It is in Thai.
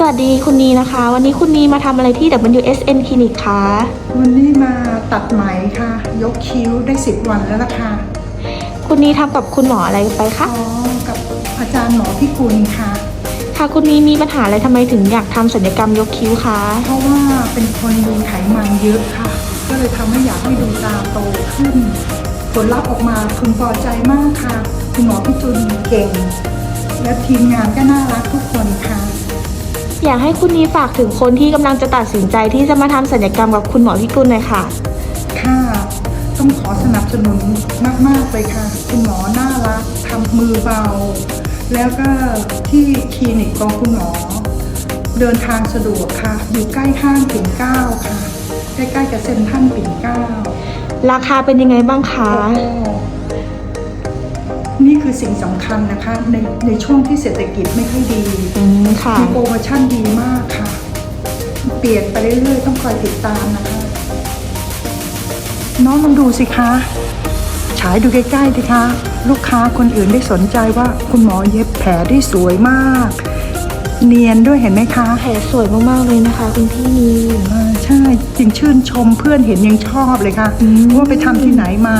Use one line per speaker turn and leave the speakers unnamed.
สวัสดีคุณนีนะคะ วันนี้คุณนีมาทำอะไรที่ WSN Clinic คะ
วันนี้มาตัดไหมค่ะ ยกคิ้วได้สิบวันแล้วล่ะค่ะ
คุณนีทำกับคุณหมออะไรไปคะ
อ๋อกับอาจารย์หมอพิกุลค่ะ
ค่ะคุณนีมีปัญหาอะไรทำไมถึงอยากทำศัลยกรรมยกคิ้วคะ
เพราะว่าเป็นคนมีไขมันเยอะค่ะ ก็เลยทำให้อยากให้ดูตาโตขึ้น ผลลัพธ์ออกมาพึงพอใจมากค่ะ คุณหมอพิจุลเก่ง และทีมงานก็น่ารักทุกคนค่ะ
อยากให้คุณนีฝากถึงคนที่กำลังจะตัดสินใจที่จะมาทำศัลยกรรมกับคุณหมอพิกุลหน่อยค่ะ
ค่ะ ต้องขอสนับสนุนมาก ๆ เลยค่ะ คุณหมอน่ารักทำมือเบา แล้วก็ที่คลินิกของคุณหมอ เดินทางสะดวกค่ะ อยู่ใกล้ห้างปิ่นเกล้าค่ะ ใกล้ๆกับเซ็นทรัลปิ่นเกล้า
ราคาเป็นยังไงบ้างคะ
นี่คือสิ่งสำคัญนะคะ ในในช่วงที่เศรษฐกิจไม่ค่อยดี
อืมค่ะ
มีโปรโมชั่นดีมากค่ะ เปลี่ยนไปเรื่อยๆ ต้องคอยติดตามนะคะ น้องลองดูสิคะ ฉายดูใกล้ๆสิคะ ลูกค้าคนอื่นได้สนใจว่าคุณหมอเย็บแผลได้สวยมาก เนียนด้วยเห็นไหมคะ
แผลสวยมากๆเลยนะคะ คุณพี่นี
อ่าใช่จริงชื่นชมเพื่อนเห็นยังชอบเลยค่ะ
อืม
ว่าไปทำที่ไหนมา